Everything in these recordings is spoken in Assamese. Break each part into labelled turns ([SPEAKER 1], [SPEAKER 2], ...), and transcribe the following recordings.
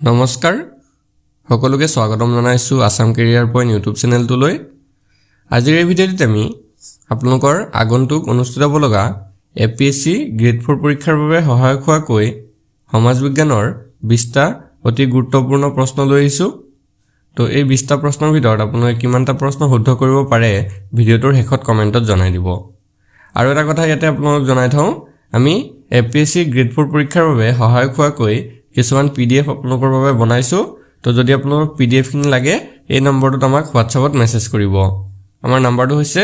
[SPEAKER 1] নমস্কাৰ। সকলোকে স্বাগতম জনাইছোঁ আছাম কেৰিয়াৰ পইণ্ট ইউটিউব চেনেলটোলৈ। আজিৰ এই ভিডিঅ'টোত আমি আপোনালোকৰ আগন্তুক অনুষ্ঠিত হ'ব লগা A P S C grade four পৰীক্ষাৰ বাবে সহায়ক হোৱাকৈ সমাজ বিজ্ঞানৰ বিছটা অতি গুৰুত্বপূৰ্ণ প্ৰশ্ন লৈ আহিছোঁ। তো এই বিছটা প্ৰশ্নৰ ভিতৰত আপোনালোকে কিমানটা প্ৰশ্ন শুদ্ধ কৰিব পাৰে ভিডিঅ'টোৰ শেষত কমেণ্টত জনাই দিব। আৰু এটা কথা ইয়াতে আপোনালোকক জনাই থওঁ আমি A P S C grade four পৰীক্ষাৰ বাবে সহায়ক হোৱাকৈ কিছুমান পি ডি এফ আপোনালোকৰ বাবে বনাইছোঁ। তো যদি আপোনালোকক পি ডি এফখিনি লাগে, এই নম্বৰটোত আমাক হোৱাটছআপত মেছেজ কৰিব। আমাৰ নাম্বাৰটো হৈছে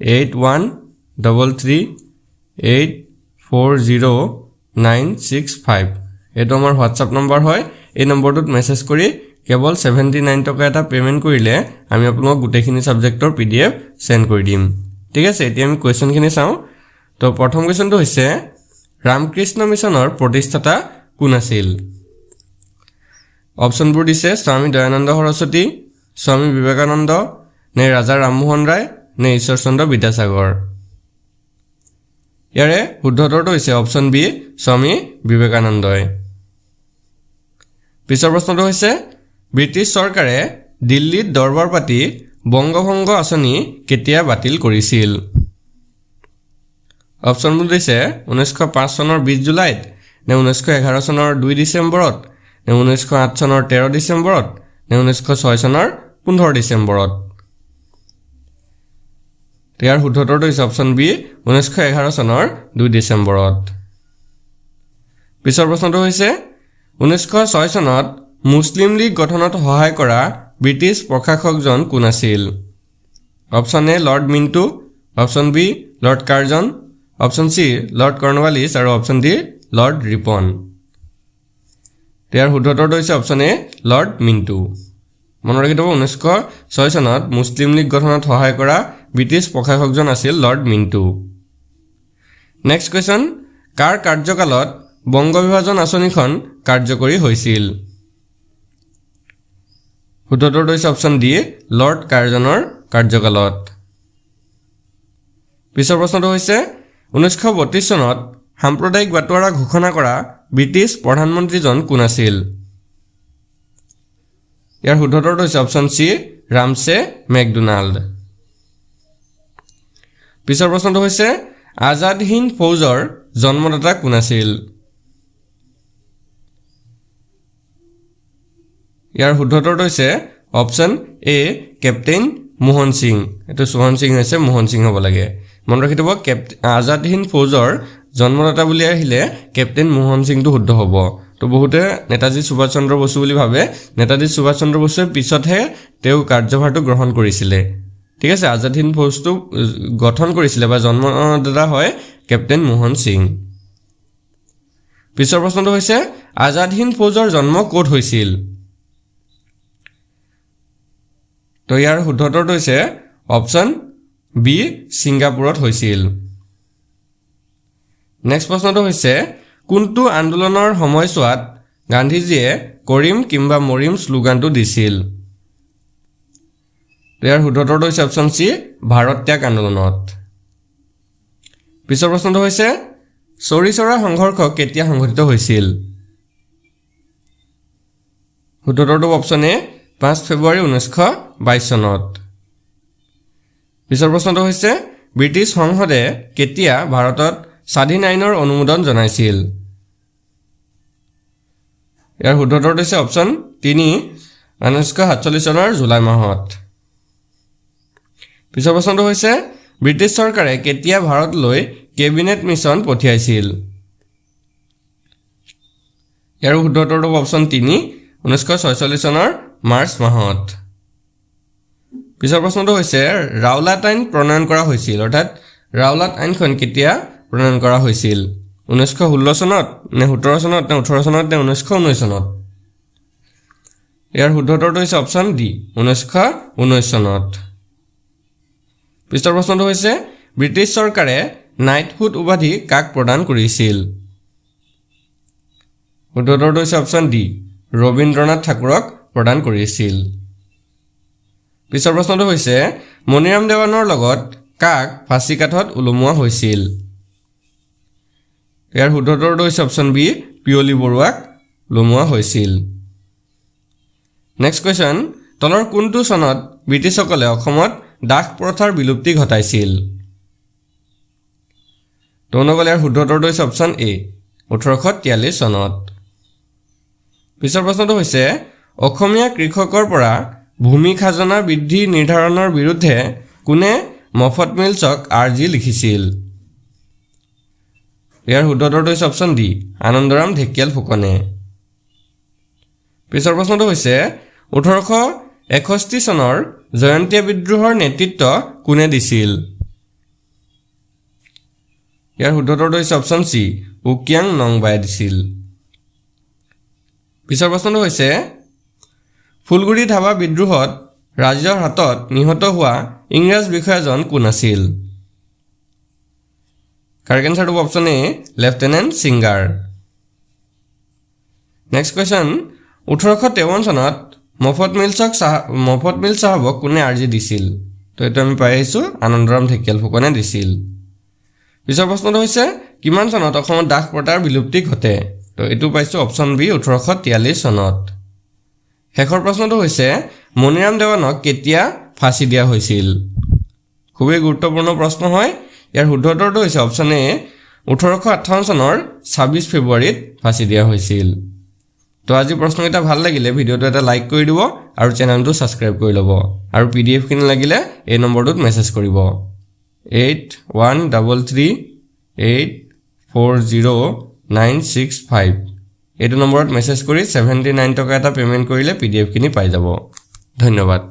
[SPEAKER 1] eight one double three eight four zero' nine six five এইটো আমাৰ হোৱাটছআপ নম্বৰ হয়। এই নম্বৰটোত মেছেজ কৰি কেৱল ছেভেণ্টি নাইন টকা এটা পে'মেণ্ট কৰিলে আমি আপোনালোকক গোটেইখিনি ছাবজেক্টৰ পি ডি এফ চেণ্ড কৰি দিম। ঠিক আছে, এতিয়া আমি কুৱেশ্যনখিনি চাওঁ। তো প্ৰথম কুৱেশ্যনটো হৈছে, ৰামকৃষ্ণ মিছনৰ প্ৰতিষ্ঠাতা কোন আছিল অপশ্যনবোৰ দিছে স্বামী দয়ানন্দ সৰস্বতী স্বামী বিবেকানন্দ নে ৰাজা ৰামমোহন ৰায় নে ঈশ্বৰচন্দ্ৰ বিদ্যাসাগৰ। ইয়াৰে শুদ্ধ উত্তৰটো হৈছে অপশ্যন বি স্বামী বিবেকানন্দই। পিছৰ প্ৰশ্নটো হৈছে ব্ৰিটিছ চৰকাৰে দিল্লীত দৰবাৰ পাতি বংগভংগ আঁচনি কেতিয়া বাতিল কৰিছিল? অপশ্যনবোৰ দিছে ঊনৈছশ পাঁচ চনৰ বিছ জুলাইত নে ঊনৈছশ এঘাৰ চনৰ দুই ডিচেম্বৰত নে ঊনৈছশ আঠ চনৰ তেৰ ডিচেম্বৰত নে ঊনৈছশ ছয় চনৰ পোন্ধৰ ডিচেম্বৰত। ইয়াৰ শুদ্ধ উত্তৰটো হৈছে অপশ্যন বি ঊনৈছশ এঘাৰ চনৰ দুই ডিচেম্বৰত। পিছৰ প্ৰশ্নটো হৈছে ঊনৈছশ ছয় চনত মুছলিম লীগ গঠনত সহায় কৰা ব্ৰিটিছ প্ৰশাসকজন কোন আছিল? Option A lord Minto option B lord Curzon option C lord Cornwallis আৰু অপশ্যন ডি লৰ্ড ৰিপন ইয়াৰ শুদ্ধ উত্তৰটো হৈছে অপশ্যন এ লৰ্ড মিণ্টু মনত ৰাখি থ'ব ঊনৈছশ ছয় চনত মুছলিম লীগ গঠনত সহায় কৰা ব্ৰিটিছ প্ৰশাসকজন আছিল লৰ্ড মিণ্টু নেক্সট কুৱেশ্যন কাৰ কাৰ্যকালত বংগ বিভাজন আঁচনিখন কাৰ্যকৰী হৈছিল? শুদ্ধ উত্তৰটো হৈছে অপশ্যন ডি লৰ্ড কাৰ্জনৰ কাৰ্যকালত। পিছৰ প্ৰশ্নটো হৈছে ঊনৈছশ বত্ৰিছ চনত সাম্প্ৰদায়িক বাটোৱাৰা ঘোষণা কৰা ব্ৰিটিছ প্ৰধানমন্ত্ৰীজন কোন আছিল? ইয়াৰ শুদ্ধ উত্তৰটো হৈছে অপশ্যন চি ৰামছে মেকডোনাল্ড। পিছৰ প্ৰশ্নটো হৈছে আজাদ হিন্দ ফৌজৰ জন্মদাতা কোন আছিল? ইয়াৰ শুদ্ধ উত্তৰটো হৈছে option A captain Mohan Singh. এইটো সোহন সিং হৈছে মোহন সিং হ'ব লাগে। মনত ৰাখি থ'ব কেপ আজাদ হিন্দ ফৌজৰ জন্মদাতা বুলি আহিলে কেপ্টেইন মোহন সিংটো শুদ্ধ হ'ব। তো বহুতে নেতাজী সুভাষ চন্দ্ৰ বসু বুলি ভাবে। নেতাজী সুভাষ চন্দ্ৰ বসুৱে পিছতহে তেওঁ কাৰ্যভাৰটো গ্ৰহণ কৰিছিলে। ঠিক আছে আজাদ হিন্দ ফৌজটো গঠন কৰিছিলে বা জন্মদাতা হয় কেপ্টেইন মোহন সিং। পিছৰ প্ৰশ্নটো হৈছে আজাদ হিন্দ ফৌজৰ জন্ম ক'ত হৈছিল? তো ইয়াৰ শুদ্ধ উত্তৰটো হৈছে অপশ্যন বি ছিংগাপুৰত হৈছিল। নেক্সট প্ৰশ্নটো হৈছে কোনটো আন্দোলনৰ সময়ছোৱাত গান্ধীজীয়ে কৰিম কিম্বা মৰিম শ্লোগানটো দিছিল? ইয়াৰ শুদ্ধ উত্তৰটো হৈছে অপশ্যন চি ভাৰত ত্যাগ আন্দোলনত। পিছৰ প্ৰশ্নটো হৈছে চৌৰি চৌৰা সংঘৰ্ষ কেতিয়া সংঘটিত হৈছিল? শুদ্ধ উত্তৰটো অপশ্যন এ পাঁচ ফেব্ৰুৱাৰী ঊনৈছশ বাইছ চনত। পিছৰ প্ৰশ্নটো হৈছে ব্ৰিটিছ সংসদে কেতিয়া ভাৰতত স্বাধীন আইনৰ অনুমোদন জনাইছিল। ইয়াৰ শুদ্ধ উত্তৰটো হৈছে অপশ্যন তিনি ঊনৈছশ সাতচল্লিছ চনৰ জুলাই মাহত। পিছৰ প্ৰশ্নটো হৈছে ব্ৰিটিছ চৰকাৰে কেতিয়া ভাৰতলৈ কেবিনেট মিছন পঠিয়াইছিল? ইয়াৰ শুদ্ধ উত্তৰটো হ'ব অপশ্যন তিনি ঊনৈছশ ছয়চল্লিছ চনৰ মাৰ্চ মাহত। পিছৰ প্ৰশ্নটো হৈছে ৰাওলাট আইন প্ৰণয়ন কৰা হৈছিল অৰ্থাৎ ৰাওলাট আইনখন কেতিয়া প্ৰণয়ন কৰা হৈছিল। ঊনৈছশ ষোল্ল চনত নে সোতৰ চনত নে ওঠৰ চনত নে ঊনৈছশ ঊনৈছ চনত? ইয়াৰ শুদ্ধ উত্তৰটো হৈছে অপশ্যন ডি ঊনৈছশ ঊনৈছ চনত। পিছৰ প্ৰশ্নটো হৈছে ব্ৰিটিছ চৰকাৰে নাইটহুড উপাধি কাক প্ৰদান কৰিছিল? শুদ্ধ উত্তৰটো হৈছে অপশ্যন ডি ৰবীন্দ্ৰনাথ ঠাকুৰক প্ৰদান কৰিছিল। পিছৰ প্ৰশ্নটো হৈছে মণিৰাম দেৱানৰ লগত কাক ফাঁচী কাঠত ওলমোৱা হৈছিল? ইয়াৰ শুদ্ধ উত্তৰটো হৈছে অপশ্যন বি পিয়লি বৰুৱাক ওলমোৱা হৈছিল। নেক্সট কুৱেশ্যন তলৰ কোনটো চনত ব্ৰিটিছসকলে অসমত দাস প্ৰথাৰ বিলুপ্তি ঘটাইছিল? তৰুণসকলে ইয়াৰ শুদ্ধ উত্তৰটো হৈছে অপশ্যন এ ওঠৰশ তিয়াল্লিছ চনত। পিছৰ প্ৰশ্নটো হৈছে অসমীয়া কৃষকৰ পৰা ভূমি খাজনা বৃদ্ধি নিৰ্ধাৰণৰ বিৰুদ্ধে কোনে মফত মিলছক আৰ্জি লিখিছিল? ইয়াৰ শুদ্ধ উত্তৰটো হৈছে অপশ্যন ডি আনন্দৰাম ঢেকিয়াল ফুকনে। পিছৰ প্ৰশ্নটো হৈছে ওঠৰশ এষষ্ঠি চনৰ জয়ন্তীয়া বিদ্ৰোহৰ নেতৃত্ব কোনে দিছিল? ইয়াৰ শুদ্ধ উত্তৰটো হৈছে অপশ্যন চি উকিয়াং নংবাই দিছিল। পিছৰ প্ৰশ্নটো হৈছে ফুলগুৰি ধাবা বিদ্ৰোহত ৰাজ্যৰ হাতত নিহত হোৱা ইংৰাজ বিষয়াজন কোন আছিল? কাৰেক্ট এনচাৰটো অপশ্যন এ লেফটেনেণ্ট ছিংগাৰ নেক্সট কুৱেশ্যন ওঠৰশ তেৱন্ন চনত মফত মিলছক চাহ মফত মিল চাহাবক কোনে আৰ্জি দিছিল? তো এইটো আমি পাই আহিছোঁ আনন্দৰাম ঢেকিয়াল ফুকনে দিছিল। পিছৰ প্ৰশ্নটো হৈছে কিমান চনত অসমত দাস প্ৰথাৰ বিলুপ্তি ঘটে? তো এইটো পাইছোঁ অপশ্যন বি ওঠৰশ তিয়াল্লিছ চনত। শেষৰ প্ৰশ্নটো হৈছে মণিৰাম দেৱানক কেতিয়া ফাঁচি দিয়া হৈছিল? খুবেই গুৰুত্বপূৰ্ণ প্ৰশ্ন হয়। ইয়াৰ শুদ্ধ উত্তৰটো হৈছে অপশ্যন এ ওঠৰশ আঠাৱন্ন চনৰ ছাব্বিছ ফেব্ৰুৱাৰীত ফাঁচি দিয়া হৈছিল। তো আজি প্ৰশ্নকেইটা ভালো লাগিলে, ভিডিঅ'টো এটা লাইক কৰি দিব আৰু চেনেলটো ছাবস্ক্ৰাইব কৰি ল'ব। আৰু পি ডি এফখিনি লাগিলে এই নম্বৰটোত মেছেজ কৰিব। Eight one double three eight four zero' nine six five এইটো নম্বৰত মেছেজ কৰি ছেভেণ্টি নাইন টকা এটা পে'মেণ্ট কৰিলে পি ডি এফখিনি পাই যাব। ধন্যবাদ।